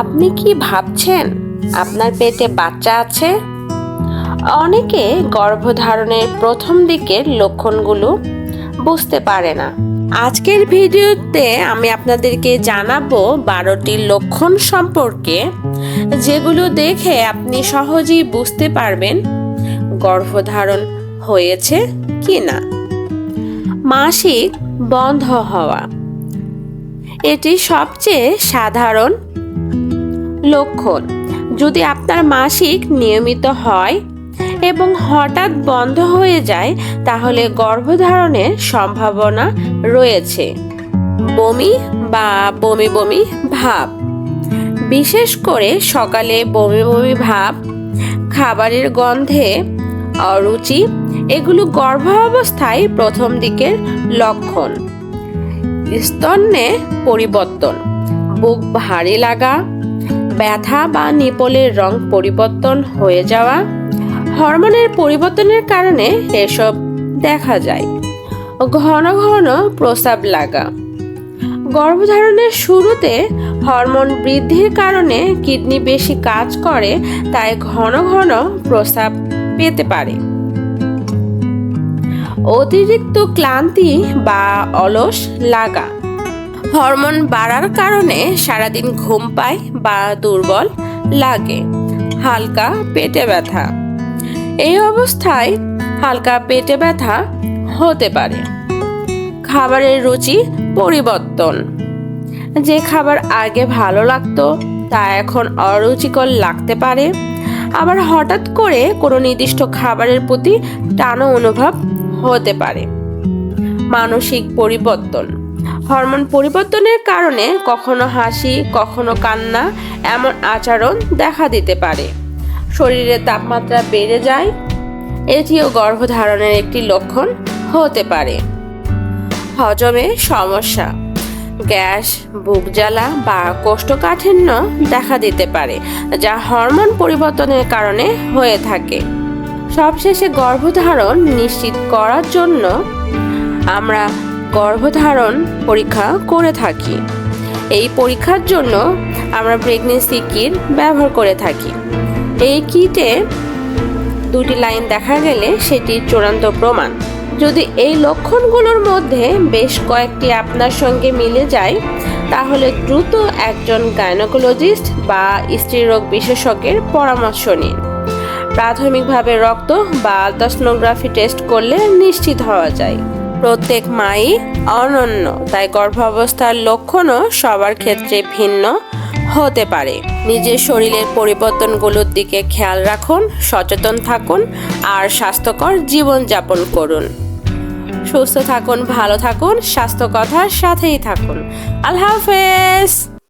আপনি কি ভাবছেন আপনার পেটে বাচ্চা আছে? অনেকে গর্ভধারণের প্রথম দিকের লক্ষণগুলো বুঝতে পারে না। আজকের ভিডিওতে আমি আপনাদেরকে জানাব বারোটি লক্ষণ সম্পর্কে, যেগুলো দেখে আপনি সহজেই বুঝতে পারবেন গর্ভধারণ হয়েছে কি না মাসিক বন্ধ হওয়া। এটি সবচেয়ে সাধারণ লক্ষণ। যদি আপনার মাসিক নিয়মিত হয় এবং হঠাৎ বন্ধ হয়ে যায়, তাহলে গর্ভধারণের সম্ভাবনা রয়েছে। বমি বা বমি বমি ভাব। বিশেষ করে সকালে বমি বমি ভাব, খাবারের গন্ধে অরুচি, এগুলো গর্ভাবস্থায় প্রথম দিকের লক্ষণ। স্তন্যে পরিবর্তন। বুক ভারী লাগা ব্যথা বা নিপলের রং পরিবর্তন হয়ে যাওয়া, হরমোনের পরিবর্তনের কারণে এসব দেখা যায়। ঘন ঘন প্রস্রাব লাগা। গর্ভধারণের শুরুতে হরমোন বৃদ্ধির কারণে কিডনি বেশি কাজ করে, তাই ঘন ঘন প্রস্রাব পেতে পারে। অতিরিক্ত ক্লান্তি বা অলস লাগা। হরমোন বাড়ার কারণে সারাদিন ঘুম পায় বা দুর্বল লাগে। হালকা পেটে ব্যথা। এই অবস্থায় হালকা পেটে ব্যথা হতে পারে। খাবারের রুচি পরিবর্তন। যে খাবার আগে ভালো লাগতো, তা এখন অরুচিকর লাগতে পারে। আবার হঠাৎ করে কোনো নির্দিষ্ট খাবারের প্রতি টানো অনুভব হতে পারে। মানসিক পরিবর্তন। হরমোন পরিবর্তনের কারণে কখনো হাসি, কখনো কান্না এমন আচরণ দেখা দিতে পারে। শরীরের তাপমাত্রা বেড়ে যায়, এটিও গর্ভধারণের একটি লক্ষণ হতে পারে। হজমে সমস্যা, গ্যাস, বুক জ্বালা বা কোষ্ঠকাঠিন্য দেখা দিতে পারে, যা হরমোন পরিবর্তনের কারণে হয়ে থাকে। সবশেষে গর্ভধারণ নিশ্চিত করার জন্য আমরা গর্ভধারণ পরীক্ষা করে থাকি। এই পরীক্ষার জন্য আমরা প্রেগনেন্সি কিট ব্যবহার করে থাকি। এই কিটে দুটি লাইন দেখা গেলে সেটির চূড়ান্ত প্রমাণ। যদি এই লক্ষণগুলোর মধ্যে বেশ কয়েকটি আপনার সঙ্গে মিলে যায়, তাহলে দ্রুত একজন গাইনোকোলজিস্ট বা স্ত্রীরোগ বিশেষজ্ঞের পরামর্শ নিন। প্রাথমিকভাবে রক্ত বা আলট্রাসোনোগ্রাফি টেস্ট করলে নিশ্চিত হওয়া যায়। প্রত্যেক মাই অনন্য, তাই গর্ভাবস্থার লক্ষণও সবার ক্ষেত্রে ভিন্ন হতে পারে। নিজের শরীরের পরিবর্তনগুলোর দিকে খেয়াল রাখুন, সচেতন থাকুন আর স্বাস্থ্যকর জীবনযাপন করুন। সুস্থ থাকুন, ভালো থাকুন স্বাস্থ্য কথার সাথেই থাকুন। আল্লাহ হাফেজ!